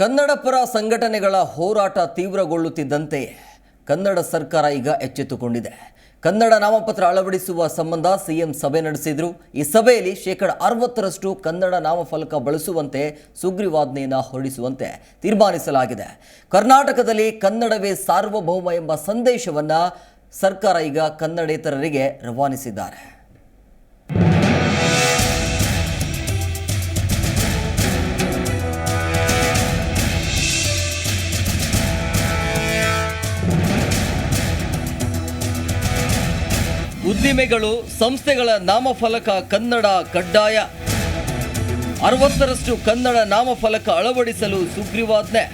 ಕನ್ನಡ ಪರ ಸಂಘಟನೆಗಳ ಹೋರಾಟ ತೀವ್ರಗೊಳ್ಳುತ್ತಿದ್ದಂತೆ ಕನ್ನಡ ಸರ್ಕಾರ ಈಗ ಎಚ್ಚೆತ್ತುಕೊಂಡಿದೆ. ಕನ್ನಡ ನಾಮಪತ್ರ ಅಳವಡಿಸುವ ಸಂಬಂಧ ಸಿಎಂ ಸಭೆ ನಡೆಸಿದ್ರು. ಈ ಸಭೆಯಲ್ಲಿ ಶೇಕಡ ಅರವತ್ತರಷ್ಟು ಕನ್ನಡ ನಾಮಫಲಕ ಬಳಸುವಂತೆ ಸುಗ್ರೀವಾಜ್ಞೆಯನ್ನು ಹೊರಡಿಸುವಂತೆ ತೀರ್ಮಾನಿಸಲಾಗಿದೆ. ಕರ್ನಾಟಕದಲ್ಲಿ ಕನ್ನಡವೇ ಸಾರ್ವಭೌಮ ಎಂಬ ಸಂದೇಶವನ್ನು ಸರ್ಕಾರ ಈಗ ಕನ್ನಡೇತರರಿಗೆ ರವಾನಿಸಿದ್ದಾರೆ. ಉದ್ದಿಮೆಗಳು ಸಂಸ್ಥೆಗಳ ನಾಮಫಲಕ ಕನ್ನಡ ಕಡ್ಡಾಯ. ಅರವತ್ತರಷ್ಟು ಕನ್ನಡ ನಾಮಫಲಕ ಅಳವಡಿಸಲು ಸುಗ್ರೀವಾಜ್ಞೆ.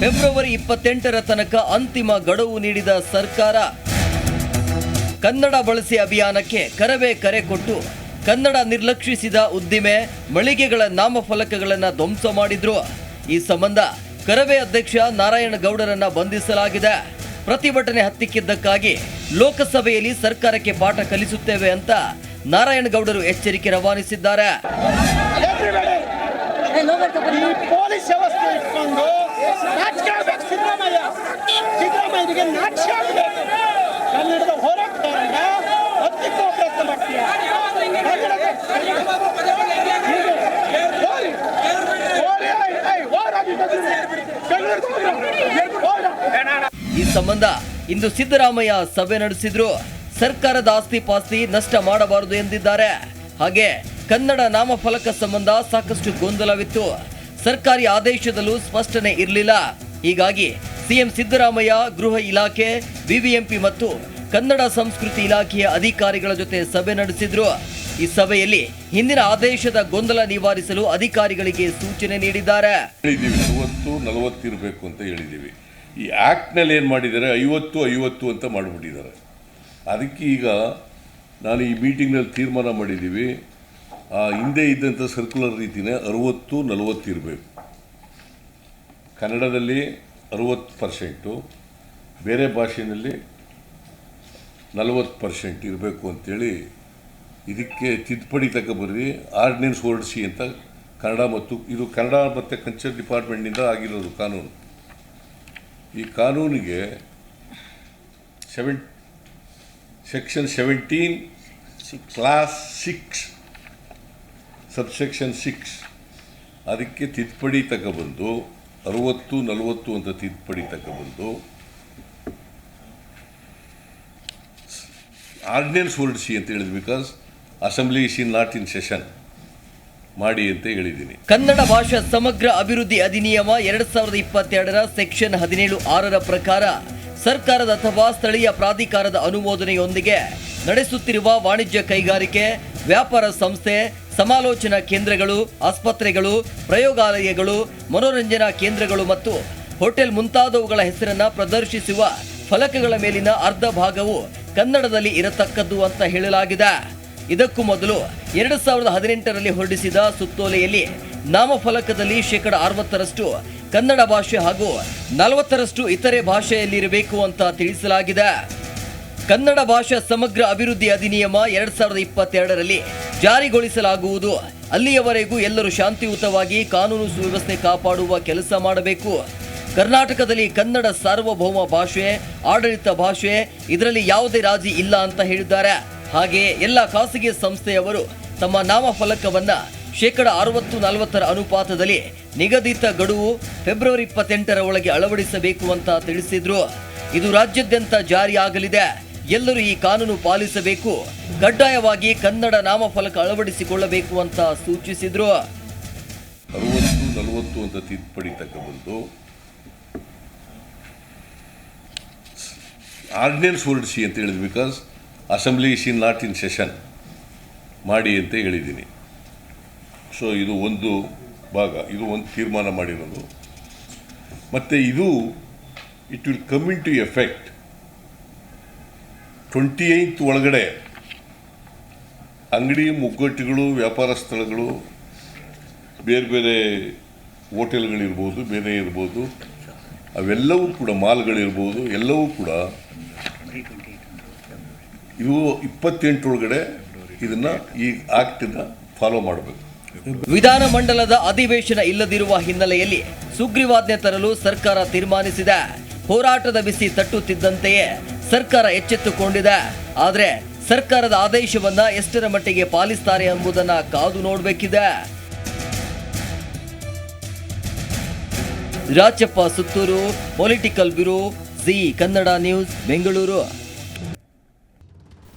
ಫೆಬ್ರವರಿ ಇಪ್ಪತ್ತೆಂಟರ ತನಕ ಅಂತಿಮ ಗಡುವು ನೀಡಿದ ಸರ್ಕಾರ. ಕನ್ನಡ ಬಳಸಿ ಅಭಿಯಾನಕ್ಕೆ ಕರವೇ ಕರೆ ಕೊಟ್ಟು ಕನ್ನಡ ನಿರ್ಲಕ್ಷಿಸಿದ ಉದ್ದಿಮೆ ಮಳಿಗೆಗಳ ನಾಮಫಲಕಗಳನ್ನು ಧ್ವಂಸ ಮಾಡಿದ್ರು. ಈ ಸಂಬಂಧ ಕರವೇ ಅಧ್ಯಕ್ಷ ನಾರಾಯಣ ಗೌಡರನ್ನ ಬಂಧಿಸಲಾಗಿದೆ. ಪ್ರತಿಭಟನೆ ಹತ್ತಿಕ್ಕಿದ್ದಕ್ಕಾಗಿ ಲೋಕಸಭೆಯಲ್ಲಿ ಸರ್ಕಾರಕ್ಕೆ ಪಾಠ ಕಲಿಸುತ್ತೇವೆ ಅಂತ ನಾರಾಯಣಗೌಡರು ಎಚ್ಚರಿಕೆ ರವಾನಿಸಿದ್ದಾರೆ. ಈ ಈ ಸಂಬಂಧ ಇಂದು ಸಿದ್ದರಾಮಯ್ಯ ಸಭೆ ನಡೆಸಿದ್ರು. ಸರ್ಕಾರದ ಆಸ್ತಿ ಪಾಸ್ತಿ ನಷ್ಟ ಮಾಡಬಾರದು ಎಂದಿದ್ದಾರೆ. ಹಾಗೆ ಕನ್ನಡ ನಾಮಫಲಕ ಸಂಬಂಧ ಸಾಕಷ್ಟು ಗೊಂದಲವಿತ್ತು. ಸರ್ಕಾರಿ ಆದೇಶದಲ್ಲೂ ಸ್ಪಷ್ಟನೆ ಇರಲಿಲ್ಲ. ಹೀಗಾಗಿ ಸಿಎಂ ಸಿದ್ದರಾಮಯ್ಯ, ಗೃಹ ಇಲಾಖೆ, ಬಿಬಿಎಂಪಿ ಮತ್ತು ಕನ್ನಡ ಸಂಸ್ಕೃತಿ ಇಲಾಖೆಯ ಅಧಿಕಾರಿಗಳ ಜೊತೆ ಸಭೆ ನಡೆಸಿದ್ರು. ಈ ಸಭೆಯಲ್ಲಿ ಹಿಂದಿನ ಆದೇಶದ ಗೊಂದಲ ನಿವಾರಿಸಲು ಅಧಿಕಾರಿಗಳಿಗೆ ಸೂಚನೆ ನೀಡಿದ್ದಾರೆ. ಅಂತ ಈ ಆ್ಯಕ್ಟ್ನಲ್ಲಿ ಏನು ಮಾಡಿದ್ದಾರೆ? ಐವತ್ತು ಐವತ್ತು ಅಂತ ಮಾಡಿಬಿಟ್ಟಿದ್ದಾರೆ. ಅದಕ್ಕೆ ಈಗ ನಾನು ಈ ಮೀಟಿಂಗ್ನಲ್ಲಿ ತೀರ್ಮಾನ ಮಾಡಿದ್ದೀವಿ. ಆ, ಹಿಂದೆ ಇದ್ದಂಥ ಸರ್ಕ್ಯುಲರ್ ರೀತಿನೇ ಅರುವತ್ತು, ನಲವತ್ತು ಇರಬೇಕು. ಕನ್ನಡದಲ್ಲಿ ಅರುವತ್ತು ಪರ್ಸೆಂಟು, ಬೇರೆ ಭಾಷೆಯಲ್ಲಿ ನಲವತ್ತು ಪರ್ಸೆಂಟ್ ಇರಬೇಕು ಅಂತೇಳಿ ಇದಕ್ಕೆ ತಿದ್ದುಪಡಿ ತಗೊಬರ್ರಿ ಆರ್ಡಿನೆನ್ಸ್ ಹೊರಡಿಸಿ ಅಂತ ಕನ್ನಡ ಮತ್ತು ಇದು ಕನ್ನಡ ಮತ್ತು ಕಲ್ಚರ್ ಡಿಪಾರ್ಟ್ಮೆಂಟ್ನಿಂದ ಆಗಿರೋದು ಕಾನೂನು. ಈ ಕಾನೂನಿಗೆ seven section seventeen clause six subsection six ಅದಕ್ಕೆ ತಿದ್ದುಪಡಿ ತಗೊಬಂದು, ಅರುವತ್ತು, ನಲವತ್ತು ಅಂತ ತಿದ್ದುಪಡಿ ತಗೊಬಂದು ಆರ್ಡಿನೆನ್ಸ್ ಹೊರಡಿಸಿ ಅಂತ ಹೇಳಿದ್ವಿ because assembly is in not in session ಮಾಡಿ ಅಂತ ಹೇಳಿದ್ದೀನಿ. ಕನ್ನಡ ಭಾಷಾ ಸಮಗ್ರ ಅಭಿವೃದ್ಧಿ ಅಧಿನಿಯಮ ಎರಡ್ ಸಾವಿರದ ಇಪ್ಪತ್ತೆರಡರ ಸೆಕ್ಷನ್ ಹದಿನೇಳು ಆರರ ಪ್ರಕಾರ ಸರ್ಕಾರದ ಅಥವಾ ಸ್ಥಳೀಯ ಪ್ರಾಧಿಕಾರದ ಅನುಮೋದನೆಯೊಂದಿಗೆ ನಡೆಸುತ್ತಿರುವ ವಾಣಿಜ್ಯ ಕೈಗಾರಿಕೆ, ವ್ಯಾಪಾರ ಸಂಸ್ಥೆ, ಸಮಾಲೋಚನಾ ಕೇಂದ್ರಗಳು, ಆಸ್ಪತ್ರೆಗಳು, ಪ್ರಯೋಗಾಲಯಗಳು, ಮನೋರಂಜನಾ ಕೇಂದ್ರಗಳು ಮತ್ತು ಹೋಟೆಲ್ ಮುಂತಾದವುಗಳ ಹೆಸರನ್ನು ಪ್ರದರ್ಶಿಸುವ ಫಲಕಗಳ ಮೇಲಿನ ಅರ್ಧ ಭಾಗವು ಕನ್ನಡದಲ್ಲಿ ಇರತಕ್ಕದ್ದು ಅಂತ ಹೇಳಲಾಗಿದೆ. ಇದಕ್ಕೂ ಮೊದಲು ಎರಡು ಸಾವಿರದ ಹದಿನೆಂಟರಲ್ಲಿ ಹೊರಡಿಸಿದ ಸುತ್ತೋಲೆಯಲ್ಲಿ ನಾಮಫಲಕದಲ್ಲಿ ಶೇಕಡ ಅರವತ್ತರಷ್ಟು ಕನ್ನಡ ಭಾಷೆ ಹಾಗೂ ನಲವತ್ತರಷ್ಟು ಇತರೆ ಭಾಷೆಯಲ್ಲಿರಬೇಕು ಅಂತ ತಿಳಿಸಲಾಗಿದೆ. ಕನ್ನಡ ಭಾಷಾ ಸಮಗ್ರ ಅಭಿವೃದ್ಧಿ ಅಧಿನಿಯಮ ಎರಡು ಸಾವಿರದ ಇಪ್ಪತ್ತೆರಡರಲ್ಲಿ ಜಾರಿಗೊಳಿಸಲಾಗುವುದು. ಅಲ್ಲಿಯವರೆಗೂ ಎಲ್ಲರೂ ಶಾಂತಿಯುತವಾಗಿ ಕಾನೂನು ಸುವ್ಯವಸ್ಥೆ ಕಾಪಾಡುವ ಕೆಲಸ ಮಾಡಬೇಕು. ಕರ್ನಾಟಕದಲ್ಲಿ ಕನ್ನಡ ಸಾರ್ವಭೌಮ ಭಾಷೆ, ಆಡಳಿತ ಭಾಷೆ, ಇದರಲ್ಲಿ ಯಾವುದೇ ರಾಜಿ ಇಲ್ಲ ಅಂತ ಹೇಳಿದ್ದಾರೆ. ಹಾಗೆಯೇ ಎಲ್ಲ ಖಾಸಗಿ ಸಂಸ್ಥೆಯವರು ತಮ್ಮ ನಾಮಫಲಕವನ್ನು ಶೇಕಡ ಅರವತ್ತು, ನಲವತ್ತರ ಅನುಪಾತದಲ್ಲಿ ನಿಗದಿತ ಗಡುವು ಫೆಬ್ರವರಿ ಇಪ್ಪತ್ತೆಂಟರ ಒಳಗೆ ಅಳವಡಿಸಬೇಕು ಅಂತ ತಿಳಿಸಿದ್ರು. ಇದು ರಾಜ್ಯಾದ್ಯಂತ ಜಾರಿಯಾಗಲಿದೆ. ಎಲ್ಲರೂ ಈ ಕಾನೂನು ಪಾಲಿಸಬೇಕು. ಕಡ್ಡಾಯವಾಗಿ ಕನ್ನಡ ನಾಮಫಲಕ ಅಳವಡಿಸಿಕೊಳ್ಳಬೇಕು ಅಂತ ಸೂಚಿಸಿದ್ರು. ಅರವತ್ತು, ನಲವತ್ತು ಅಂತ ತಿದ್ದುಪಡಿ ತಗೊಬಂದು ಆರ್ಡಿನೆನ್ಸ್ ಹೊರಡಿಸಿ ಅಂತ ಹೇಳಿದ್ವಿ because assembly is in not in session. ಮಾಡಿ ಅಂತ ಹೇಳಿದ್ದೀನಿ. ಸೊ ಇದು ಒಂದು ಭಾಗ, ಇದು ಒಂದು ತೀರ್ಮಾನ ಮಾಡಿರೋದು. ಮತ್ತು ಇದು it will come into effect twenty eight ಒಳಗಡೆ. ಅಂಗಡಿ, ಮುಗ್ಗಟ್ಟುಗಳು, ವ್ಯಾಪಾರ ಸ್ಥಳಗಳು, ಬೇರೆ ಬೇರೆ ಹೋಟೆಲ್ಗಳಿರ್ಬೋದು, ಬೇರೆ ಇರ್ಬೋದು, ಅವೆಲ್ಲವೂ ಕೂಡ ಮಾಲ್ಗಳಿರ್ಬೋದು, ಎಲ್ಲವೂ ಕೂಡ ಇವು ಇಪ್ಪತ್ತೆಂಟರೊಳಗಡೆ ಇದನ್ನು ಈ ಆ್ಯಕ್ಟನ್ನ ಫಾಲೋ ಮಾಡಬೇಕು. ವಿಧಾನಮಂಡಲದ ಅಧಿವೇಶನ ಇಲ್ಲದಿರುವ ಹಿನ್ನೆಲೆಯಲ್ಲಿ ಸುಗ್ರೀವಾಜ್ಞೆ ತರಲು ಸರ್ಕಾರ ತೀರ್ಮಾನಿಸಿದೆ. ಹೋರಾಟದ ಬಿಸಿ ತಟ್ಟುತ್ತಿದ್ದಂತೆಯೇ ಸರ್ಕಾರ ಎಚ್ಚೆತ್ತುಕೊಂಡಿದೆ. ಆದರೆ ಸರ್ಕಾರದ ಆದೇಶವನ್ನ ಎಷ್ಟರ ಮಟ್ಟಿಗೆ ಪಾಲಿಸ್ತಾರೆ ಎಂಬುದನ್ನ ಕಾದು ನೋಡಬೇಕಿದೆ. Rajappa Suttur political bureau Zee Kannada news Bengaluru